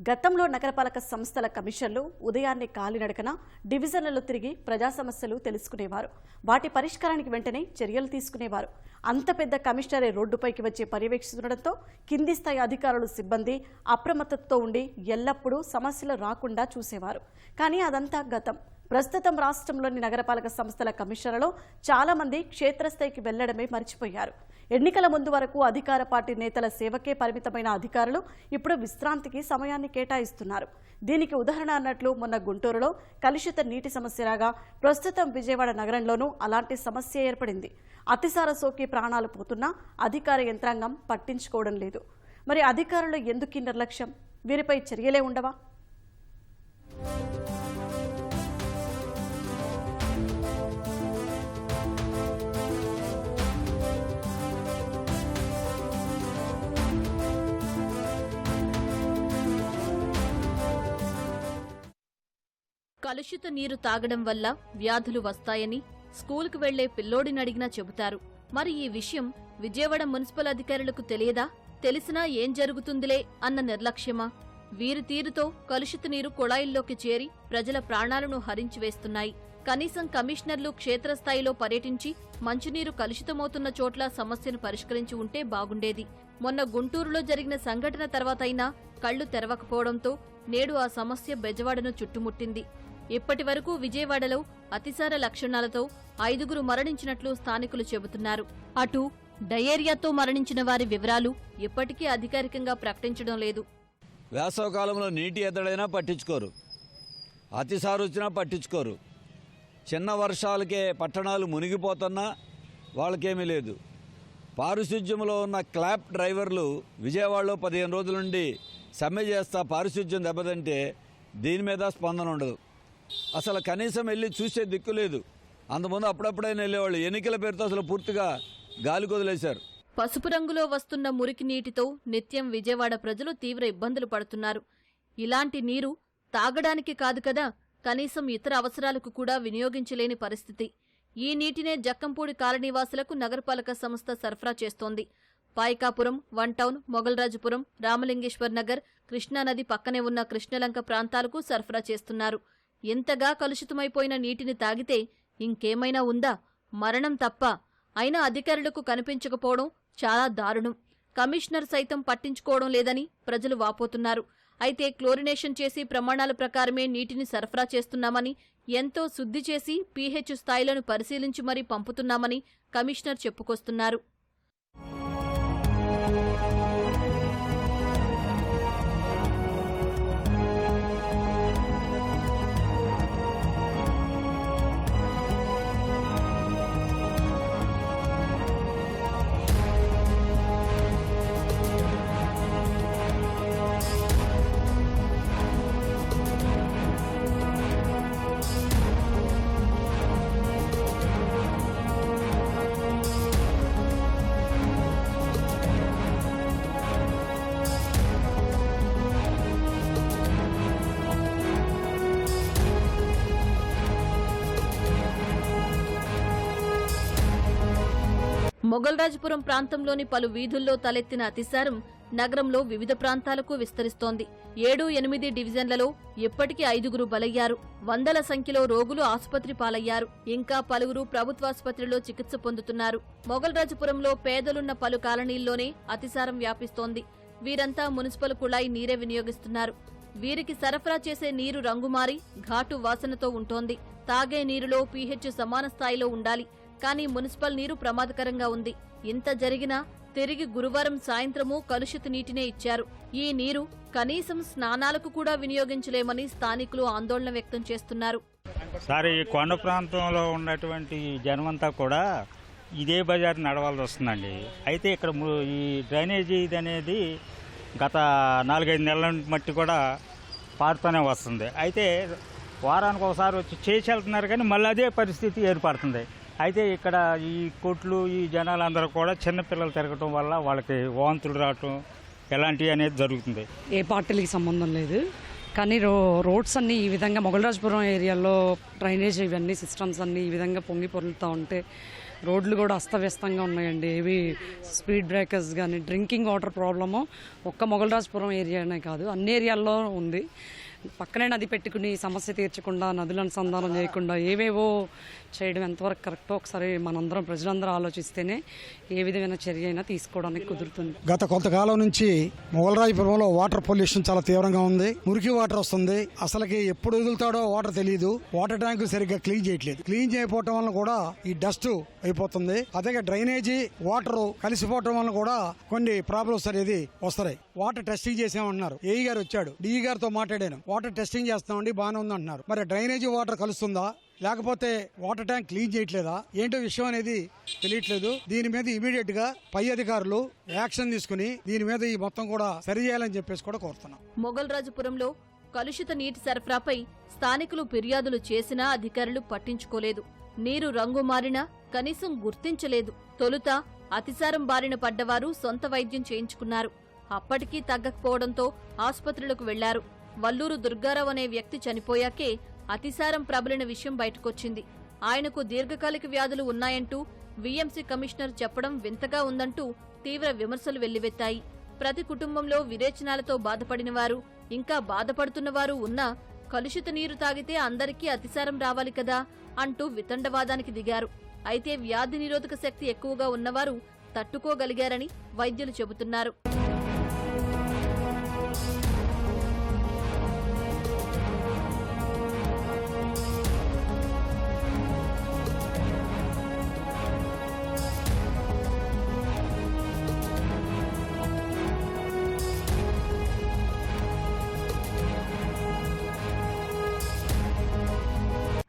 గతంలో నగరపాలక సంస్థల కమిషన్లు ఉదయాన్నే కాలినడకన డివిజన్లలో తిరిగి ప్రజా సమస్యలు తెలుసుకునేవారు. వాటి పరిష్కారానికి వెంటనే చర్యలు తీసుకునేవారు. అంత పెద్ద కమిషనరే రోడ్డుపైకి వచ్చి పర్యవేక్షిస్తుండటంతో కింది స్థాయి అధికారులు సిబ్బంది అప్రమత్తతో ఉండి ఎల్లప్పుడూ సమస్యలు రాకుండా చూసేవారు. కానీ అదంతా గతం. ప్రస్తుతం రాష్ట్రంలోని నగరపాలక సంస్థల కమిషన్లలో చాలా మంది క్షేత్రస్థాయికి వెళ్ళడమే మర్చిపోయారు. ఎన్నికల ముందు వరకు అధికార పార్టీ నేతల సేవకే పరిమితమైన అధికారులు ఇప్పుడు విశ్రాంతికి సమయాన్ని కేటాయిస్తున్నారు. దీనికి ఉదాహరణ అన్నట్లు మొన్న గుంటూరులో కలుషిత నీటి సమస్య రాగా ప్రస్తుతం విజయవాడ నగరంలోనూ అలాంటి సమస్య ఏర్పడింది. అతిసార సోకి ప్రాణాలు పోతున్నా అధికార యంత్రాంగం పట్టించుకోవడం లేదు. మరి అధికారులు ఎందుకు ఈ నిర్లక్ష్యం? వీరిపై చర్యలే ఉండవా? కలుషిత నీరు తాగడం వల్ల వ్యాధులు వస్తాయని స్కూల్కు వెళ్ళే పిల్లోడినడిగినా చెబుతారు. మరి ఈ విషయం విజయవాడ మున్సిపల్ అధికారులకు తెలియదా? తెలిసినా ఏం జరుగుతుందిలే అన్న నిర్లక్ష్యమా? వీరి తీరుతో కలుషిత నీరు కుళాయిల్లోకి చేరి ప్రజల ప్రాణాలను హరించివేస్తున్నాయి కనీసం కమిషనర్లు క్షేత్రస్థాయిలో పర్యటించి మంచినీరు కలుషితమవుతున్న చోట్ల సమస్యను పరిష్కరించి ఉంటే బాగుండేది. మొన్న గుంటూరులో జరిగిన సంఘటన తర్వాతైనా కళ్ళు తెరవకపోవడంతో నేడు ఆ సమస్య బెజవాడను చుట్టుముట్టింది. ఇప్పటి వరకు విజయవాడలో అతిసార లక్షణాలతో ఐదుగురు మరణించినట్లు స్థానికులు చెబుతున్నారు. అటు డయేరియాతో మరణించిన వారి వివరాలు ఇప్పటికీ అధికారికంగా ప్రకటించడం లేదు. వేసవకాలంలో నీటి ఎద్దడైనా పట్టించుకోరు. అతిసారి వచ్చినా పట్టించుకోరు. చిన్న వర్షాలకే పట్టణాలు మునిగిపోతున్నా వాళ్ళకేమీ లేదు. పారిశుధ్యంలో ఉన్న క్లాప్ డ్రైవర్లు విజయవాడలో పదిహేను రోజుల నుండి సమ్మె చేస్తా పారిశుధ్యం దెబ్బతింటే దీని మీద స్పందన ఉండదు. అసలు కనీసం వెళ్ళి చూసే దిక్కు లేదు. అంతకుముందు అప్పుడప్పుడైనా వెళ్ళేవాళ్ళు. ఎన్నికల పేరుతో అసలు పూర్తిగా గాలి కొదిలేశారు పసుపు రంగులో వస్తున్న మురికి నీటితో నిత్యం విజయవాడ ప్రజలు తీవ్ర ఇబ్బందులు పడుతున్నారు. ఇలాంటి నీరు తాగడానికి కాదు కదా కనీసం ఇతర అవసరాలకు కూడా వినియోగించలేని పరిస్థితి. ఈ నీటినే జక్కంపూడి కాలనీవాసులకు నగరపాలక సంస్థ సరఫరా చేస్తోంది. పాయికాపురం వన్ టౌన్ మొగల్రాజుపురం రామలింగేశ్వర్ నగర్ కృష్ణానది పక్కనే ఉన్న కృష్ణలంక ప్రాంతాలకు సరఫరా చేస్తున్నారు. ఇంతగా కలుషితమైపోయిన నీటిని తాగితే ఇంకేమైనా ఉందా? మరణం తప్ప. అయినా అధికారులకు కనిపించకపోవడం చాలా దారుణం. కమిషనర్ సైతం పట్టించుకోవడం లేదని ప్రజలు వాపోతున్నారు. అయితే క్లోరినేషన్ చేసి ప్రమాణాల ప్రకారమే నీటిని సరఫరా చేస్తున్నామని ఎంతో శుద్ధి చేసి పీహెచ్ స్థాయిలను పరిశీలించి మరీ పంపుతున్నామని కమిషనర్ చెప్పుకొస్తున్నారు. మొగల్రాజపురం ప్రాంతంలోని పలు వీధుల్లో తలెత్తిన అతిసారం నగరంలో వివిధ ప్రాంతాలకు విస్తరిస్తోంది. ఏడు ఎనిమిది డివిజన్లలో ఇప్పటికీ ఐదుగురు బలయ్యారు. వందల సంఖ్యలో రోగులు ఆసుపత్రి పాలయ్యారు. ఇంకా పలువురు ప్రభుత్వాసుపత్రిలో చికిత్స పొందుతున్నారు. మొగల్రాజపురంలో పేదలున్న పలు కాలనీల్లోనే అతిసారం వ్యాపిస్తోంది. వీరంతా మున్సిపల్ కుళాయి నీరే వినియోగిస్తున్నారు. వీరికి సరఫరా చేసే నీరు రంగుమారి ఘాటు వాసనతో ఉంటోంది. తాగే నీరులో పీహెచ్ సమాన స్థాయిలో ఉండాలి. కానీ మున్సిపల్ నీరు ప్రమాదకరంగా ఉంది. ఇంత జరిగినా తిరిగి గురువారం సాయంత్రము కలుషిత నీటినే ఇచ్చారు. ఈ నీరు కనీసం స్నానాలకు కూడా వినియోగించలేమని స్థానికులు ఆందోళన వ్యక్తం చేస్తున్నారు. సార్ ఈ కొండ ప్రాంతంలో ఉన్నటువంటి జనమంతా కూడా ఇదే బజార్ నడవాల్సి వస్తుందండి. అయితే ఇక్కడ ఈ డ్రైనేజీ ఇది అనేది గత నాలుగైదు నెలల మట్టి కూడా పారుతూనే వస్తుంది. అయితే వారానికి ఒకసారి వచ్చి చేసి వెళ్తున్నారు కానీ మళ్ళీ అదే పరిస్థితి ఏర్పడుతుంది. అయితే ఇక్కడ ఈ కొట్లు ఈ జనాలందరూ కూడా చిన్నపిల్లలు తిరగటం వల్ల వాళ్ళకి వాంతులు రావటం ఎలాంటివి అనేది జరుగుతుంది. ఏ పార్టీలకి సంబంధం లేదు. కానీ రో రోడ్స్ అన్నీ ఈ విధంగా మొగలరాజపురం ఏరియాలో డ్రైనేజ్ ఇవన్నీ సిస్టమ్స్ అన్నీ ఈ విధంగా పొంగి పొరులుతూ ఉంటే రోడ్లు కూడా అస్తవ్యస్తంగా ఉన్నాయండి. ఏవి స్పీడ్ బ్రేకర్స్ కానీ డ్రింకింగ్ వాటర్ ప్రాబ్లము ఒక్క మొగలరాజపురం ఏరియానే కాదు అన్ని ఏరియాల్లో ఉంది. పక్కనే నది పెట్టుకుని సమస్య తీర్చకుండా నదులు అనుసంధానం చేయకుండా ఏవేవో చేయడం ఎంతవరకు కరెక్టో ఒకసారి మనందరం ప్రజలందరూ ఆలోచిస్తేనే ఏ విధమైన చర్య అయినా తీసుకోవడానికి కుదురుతుంది. గత కొంతకాలం నుంచి మొగలరాజపురంలో వాటర్ పొల్యూషన్ చాలా తీవ్రంగా ఉంది. మురికి వాటర్ వస్తుంది. అసలుకి ఎప్పుడు వదులుతాడో వాటర్ తెలియదు వాటర్ ట్యాంకులు సరిగ్గా క్లీన్ చేయట్లేదు. క్లీన్ చేయకపోవటం వల్ల కూడా ఈ డస్ట్ అయిపోతుంది. అదే డ్రైనేజీ వాటర్ కలిసిపోవటం వల్ల కూడా కొన్ని ప్రాబ్లమ్స్ అనేది వస్తాయి. వాటర్ టెస్టింగ్ చేసామన్నారు ఏఈ గారు వచ్చాడు. డిఈ గారితో మాట్లాడాను. వాటర్ టెస్టింగ్ చేస్తామండి బాగానే ఉంది అంటున్నారు మరి డ్రైనేజీ వాటర్ కలుస్తుందా? లేకపోతే వాటర్ ట్యాంక్ క్లీన్ చేయట్లేదా? ఏంటో విషయం అనేది తెలియట్లేదు. దీని మీద ఇమీడియట్గా పై అధికారులు యాక్షన్ తీసుకుని దీని మీద ఈ మొత్తం కూడా సరి చేయాలని చెప్పేసి కూడా కోరుతున్నాం. మొగల్రాజుపురంలో కలుషిత నీటి సరఫరాపై స్థానికులు ఫిర్యాదులు చేసినా అధికారులు పట్టించుకోలేదు. నీరు రంగు మారినా కనీసం గుర్తించలేదు. తొలుత అతిసారం బారిన పడ్డవారు సొంత వైద్యం చేయించుకున్నారు. అప్పటికీ తగ్గకపోవడంతో ఆసుపత్రులకు వెళ్ళారు. వల్లూరు దుర్గారావు అనే వ్యక్తి చనిపోయాకే అతిసారం ప్రబలిన విషయం బయటకొచ్చింది. ఆయనకు దీర్ఘకాలిక వ్యాధులు ఉన్నాయంటూ వీఎంసీ కమిషనర్ చెప్పడం వింతగా ఉందంటూ తీవ్ర విమర్శలు వెల్లువెత్తాయి. ప్రతి కుటుంబంలో విరేచనాలతో బాధపడినవారు ఇంకా బాధపడుతున్నవారు ఉన్నా కలుషిత నీరు తాగితే అందరికీ అతిసారం రావాలి కదా అంటూ వితండవాదానికి దిగారు. అయితే వ్యాధి నిరోధక శక్తి ఎక్కువగా ఉన్నవారు తట్టుకోగలిగారని వైద్యులు చెబుతున్నారు.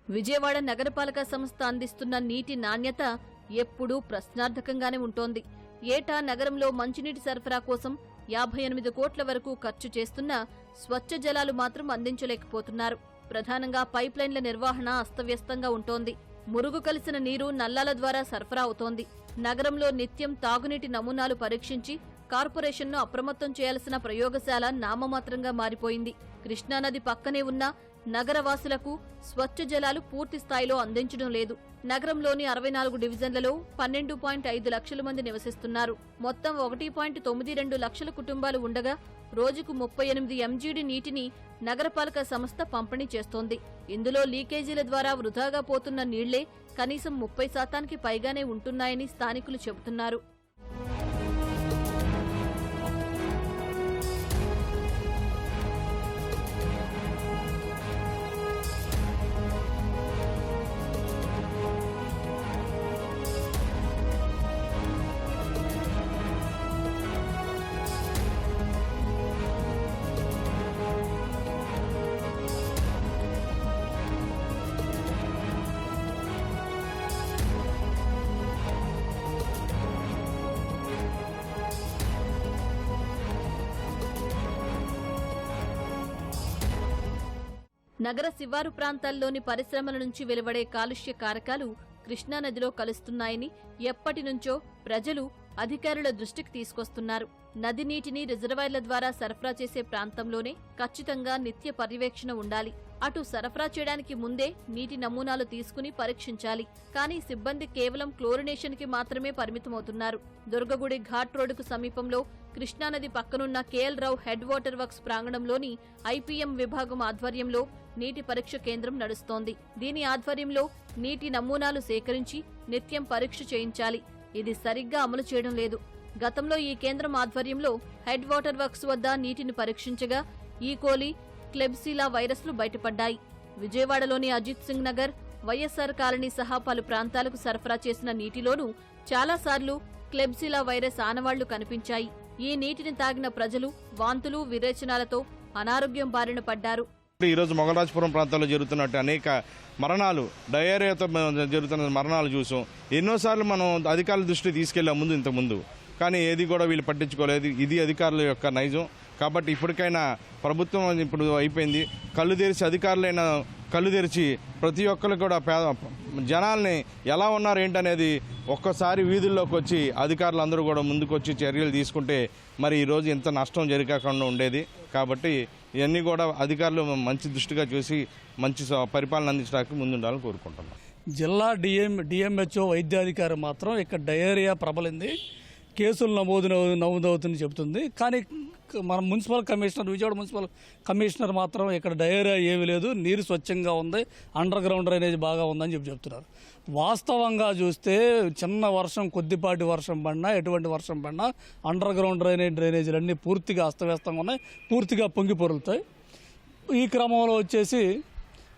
విజయవాడ నగరపాలక సంస్థ అందిస్తున్న నీటి నాణ్యత ఎప్పుడూ ప్రశ్నార్థకంగానే ఉంటోంది. ఏటా నగరంలో మంచినీటి సరఫరా కోసం యాభై ఎనిమిది కోట్ల వరకు ఖర్చు చేస్తున్నా స్వచ్ఛ జలాలు మాత్రం అందించలేకపోతున్నారు. ప్రధానంగా పైప్లైన్ల నిర్వహణ అస్తవ్యస్తంగా ఉంటోంది. మురుగు కలిసిన నీరు నల్లాల ద్వారా సరఫరా అవుతోంది. నగరంలో నిత్యం తాగునీటి నమూనాలు పరీక్షించి కార్పొరేషన్ను అప్రమత్తం చేయాల్సిన ప్రయోగశాల నామమాత్రంగా మారిపోయింది. కృష్ణానది పక్కనే ఉన్న నగరవాసులకు స్వచ్ఛ జలాలు పూర్తి స్థాయిలో అందించడం లేదు. నగరంలోని అరవై నాలుగు డివిజన్లలో పన్నెండు పాయింట్ ఐదు లక్షల మంది నివసిస్తున్నారు. మొత్తం ఒకటి పాయింట్ తొమ్మిది రెండు లక్షల కుటుంబాలు ఉండగా రోజుకు ముప్పై ఎనిమిది ఎంజీడీ నీటిని నగరపాలక సంస్థ పంపిణీ చేస్తోంది. ఇందులో లీకేజీల ద్వారా వృధాగా పోతున్న నీళ్ళే కనీసం ముప్పై శాతానికి పైగానే ఉంటున్నాయని స్థానికులు చెబుతున్నారు. నగర శివారు ప్రాంతాల్లోని పరిశ్రమల నుంచి వెలువడే కాలుష్య కారకాలు కృష్ణానదిలో కలుస్తున్నాయని ఎప్పటినుంచో ప్రజలు అధికారుల దృష్టికి తీసుకొస్తున్నారు. నది నీటిని రిజర్వాయర్ల ద్వారా సరఫరా చేసే ప్రాంతంలోనే ఖచ్చితంగా నిత్య పర్యవేక్షణ ఉండాలి. అటు సరఫరా చేయడానికి ముందే నీటి నమూనాలు తీసుకుని పరీక్షించాలి. కానీ సిబ్బంది కేవలం క్లోరినేషన్కి మాత్రమే పరిమితమవుతున్నారు. దుర్గగుడి ఘాట్ రోడ్డుకు సమీపంలో కృష్ణానది పక్కనున్న KL Rao head water works ప్రాంగణంలోని IPM విభాగం ఆధ్వర్యంలో నీటి పరీక్ష కేంద్రం నడుస్తోంది. దీని ఆధ్వర్యంలో నీటి నమూనాలు సేకరించి నిత్యం పరీక్ష చేయించాలి. ఇది సరిగ్గా అమలు చేయడం లేదు. గతంలో ఈ కేంద్రం ఆధ్వర్యంలో హెడ్ వాటర్ వర్క్స్ వద్ద నీటిని పరీక్షించగా ఈకోలీ క్లెబ్సిలా వైరస్లు బయటపడ్డాయి. విజయవాడలోని అజిత్ సింగ్ నగర్ వైఎస్ఆర్ కాలనీ సహా పలు ప్రాంతాలకు సరఫరా చేసిన నీటిలోనూ చాలాసార్లు క్లెబ్సిలా వైరస్ ఆనవాళ్ళు కనిపించాయి. ఈ నీటిని తాగిన ప్రజలు వాంతులు విరేచనాలతో అనారోగ్యం బారిన పడ్డారు. ఈరోజు మొగరాజపురం ప్రాంతంలో జరుగుతున్నట్టు అనేక మరణాలు డయేరియాతో జరుగుతున్న మరణాలు చూసాం. ఎన్నోసార్లు మనం అధికారుల దృష్టి తీసుకెళ్ళాం ముందు ఇంతకుముందు కానీ ఏది కూడా వీళ్ళు పట్టించుకోలేదు. ఇది అధికారుల యొక్క నైజం. కాబట్టి ఇప్పటికైనా ప్రభుత్వం ఇప్పుడు అయిపోయింది. కళ్ళు తెరిచి అధికారులైన కళ్ళు తెరిచి ప్రతి ఒక్కరు కూడా పేద జనాల్ని ఎలా ఉన్నారు ఏంటనేది ఒక్కసారి వీధుల్లోకి వచ్చి అధికారులందరూ కూడా ముందుకొచ్చి చర్యలు తీసుకుంటే మరి ఈరోజు ఇంత నష్టం జరగకుండా ఉండేది. కాబట్టి ఇవన్నీ కూడా అధికారులు మంచి దృష్టిగా చూసి మంచి పరిపాలన అందించడానికి ముందుండాలని కోరుకుంటున్నాం. జిల్లా డిఎం డిఎంహెచ్ఓ వైద్యాధికారి మాత్రం ఇక్కడ డయేరియా ప్రబలింది. కేసులు నమోదు నమోదవుతుందని చెబుతుంది. కానీ మన municipal commissioner Vijayawada municipal commissioner మాత్రం ఇక్కడ డయేరియా ఏమీ లేదు. నీరు స్వచ్ఛంగా ఉంది. అండర్ గ్రౌండ్ డ్రైనేజ్ బాగా ఉందని చెప్పి చెప్తున్నారు. వాస్తవంగా చూస్తే చిన్న వర్షం కొద్దిపాటి వర్షం పడినా ఎటువంటి వర్షం పడినా అండర్ గ్రౌండ్ డ్రైనేజ్ డ్రైనేజీలు అన్నీ పూర్తిగా అస్తవ్యస్తంగా ఉన్నాయి. పూర్తిగా పొంగి పొరులుతాయి. ఈ క్రమంలో వచ్చేసి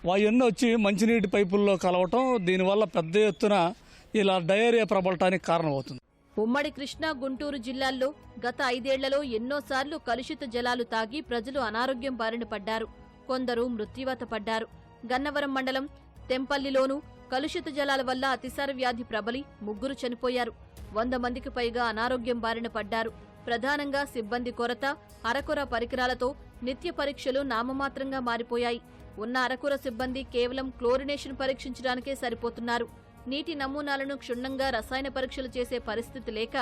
అవన్నీ వచ్చి మంచినీటి పైపుల్లో కలవటం దీనివల్ల పెద్ద ఎత్తున ఇలా డయేరియా ప్రబలటానికి కారణమవుతుంది. ఉమ్మడి కృష్ణా గుంటూరు జిల్లాల్లో గత ఐదేళ్ళలో ఎన్నోసార్లు కలుషిత జలాలు తాగి ప్రజలు అనారోగ్యం బారిన పడ్డారు. కొందరు మృత్యువాత పడ్డారు. గన్నవరం మండలం తెంపల్లిలోనూ కలుషిత జలాల వల్ల అతిసార వ్యాధి ప్రబలి ముగ్గురు చనిపోయారు. వంద మందికి పైగా అనారోగ్యం బారిన పడ్డారు. ప్రధానంగా సిబ్బంది కొరత అరకొర పరికరాలతో నిత్య పరీక్షలు నామమాత్రంగా మారిపోయాయి. ఉన్న అరకొర సిబ్బంది కేవలం క్లోరినేషన్ పరీక్షించడానికే సరిపోతున్నారు. నీటి నమూనాలను క్షుణ్ణంగా రసాయన పరీక్షలు చేసే పరిస్థితి లేక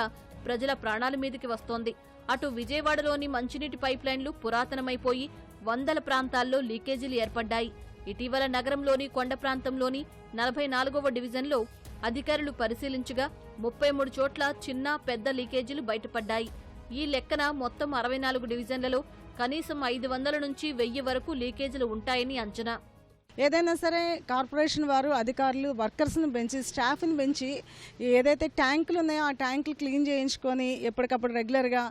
ప్రజల ప్రాణాల మీదకి వస్తోంది. అటు విజయవాడలోని మంచినీటి పైప్లైన్లు పురాతనమైపోయి వందల ప్రాంతాల్లో లీకేజీలు ఏర్పడ్డాయి. ఇటీవల నగరంలోని కొండ ప్రాంతంలోని నలభై నాలుగవ డివిజన్లో అధికారులు పరిశీలించగా ముప్పై మూడు చోట్ల చిన్న పెద్ద లీకేజీలు బయటపడ్డాయి. ఈ లెక్కన మొత్తం అరవై నాలుగు డివిజన్లలో కనీసం ఐదు వందల నుంచి వెయ్యి వరకు లీకేజీలు ఉంటాయని అంచనా. ఏదైనా సరే కార్పొరేషన్ వారు అధికారులు వర్కర్స్ని పెంచి స్టాఫ్ని పెంచి ఏదైతే ట్యాంకులు ఉన్నాయో ఆ ట్యాంకులు క్లీన్ చేయించుకొని ఎప్పటికప్పుడు రెగ్యులర్గా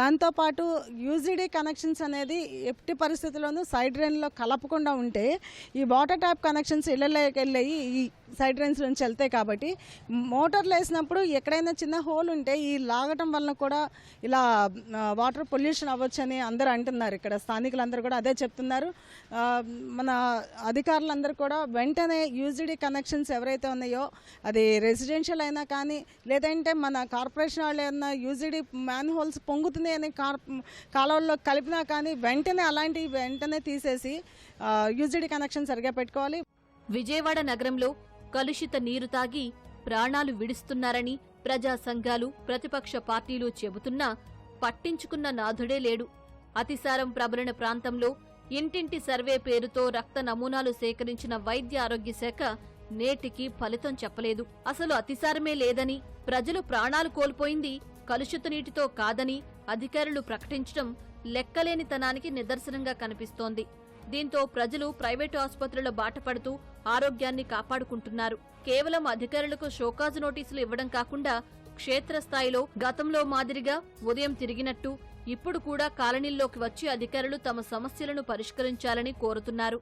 దాంతోపాటు యూజీడీ కనెక్షన్స్ అనేది ఎట్టి పరిస్థితుల్లోనూ సైడ్ డ్రైన్లో కలపకుండా ఉంటే ఈ వాటర్ ట్యాప్ కనెక్షన్స్ ఇళ్ళలోకి వెళ్ళాయి ఈ సైడ్ డ్రైన్స్ నుంచి వెళ్తాయి కాబట్టి మోటార్లు వేసినప్పుడు ఎక్కడైనా చిన్న హోల్ ఉంటే ఈ లాగటం వలన కూడా ఇలా వాటర్ పొల్యూషన్ అవ్వచ్చని అందరూ అంటున్నారు. ఇక్కడ స్థానికులందరూ కూడా అదే చెప్తున్నారు. మన అధికారులందరూ కూడా వెంటనే యూజీడీ కనెక్షన్స్ ఎవరైతే ఉన్నాయో అది రెసిడెన్షియల్ అయినా కానీ లేదంటే మన కార్పొరేషన్ వాళ్ళు ఏమన్నా యూజీడీ మ్యాన్ హోల్స్ పొంగుతున్నాయి అని కార్ కాలువల్లో కలిపినా కానీ వెంటనే అలాంటివి వెంటనే తీసేసి యూజీడీ కనెక్షన్ సరిగా పెట్టుకోవాలి. విజయవాడ నగరంలో కలుషిత నీరు తాగి ప్రాణాలు విడుస్తున్నారని ప్రజా సంఘాలు ప్రతిపక్ష పార్టీలు చెబుతున్నా పట్టించుకున్న నాథుడే లేడు. అతిసారం ప్రబలిన ప్రాంతంలో ఇంటింటి సర్వే పేరుతో రక్త నమూనాలు సేకరించిన వైద్య ఆరోగ్య శాఖ నేటికి ఫలితం చెప్పలేదు. అసలు అతిసారమే లేదని ప్రజలు ప్రాణాలు కోల్పోయింది కలుషిత నీటితో కాదని అధికారులు ప్రకటించడం లెక్కలేనితనానికి నిదర్శనంగా కనిపిస్తోంది. దీంతో ప్రజలు ప్రైవేటు ఆసుపత్రుల బాట పడుతూ ఆరోగ్యాన్ని కాపాడుకుంటున్నారు. కేవలం అధికారులకు షోకాజు నోటీసులు ఇవ్వడం కాకుండా క్షేత్రస్థాయిలో గతంలో మాదిరిగా ఉదయం తిరిగినట్టు ఇప్పుడు కూడా కాలనీల్లోకి వచ్చి అధికారులు తమ సమస్యలను పరిష్కరించాలని కోరుతున్నారు.